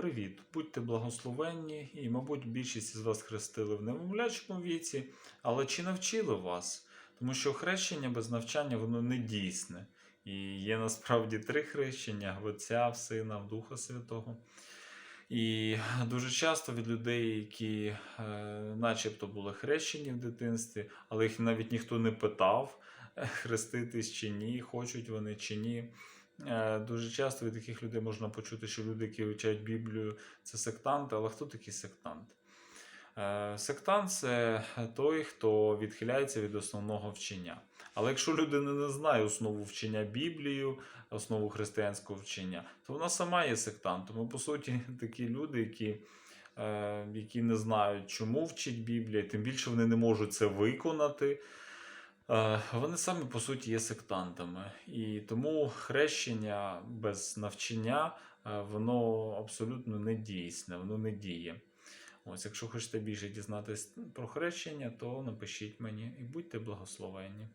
Привіт, будьте благословенні, і, мабуть, більшість з вас хрестили в немовлячому віці, але чи навчили вас? Тому що хрещення без навчання воно не дійсне. І є насправді три хрещення: в Отця, в Сина, в Духа Святого. І дуже часто від людей, які е, начебто були хрещені в дитинстві, але їх навіть ніхто не питав, е, хреститись чи ні, хочуть вони чи ні. Е, Дуже часто від таких людей можна почути, що люди, які вивчають Біблію, це сектанти. Але хто такий сектант? Е, Сектант це той, хто відхиляється від основного вчення. Але якщо людина не знає основу вчення Біблію, основу християнського вчення, то вона сама є сектантом. По суті, такі люди, які, е, які не знають, чому вчить Біблія, тим більше вони не можуть це виконати. Е, Вони самі по суті є сектантами, і тому хрещення без навчання е, воно абсолютно не дійсне, воно не діє. Ось, якщо хочете більше дізнатися про хрещення, то напишіть мені і будьте благословенні.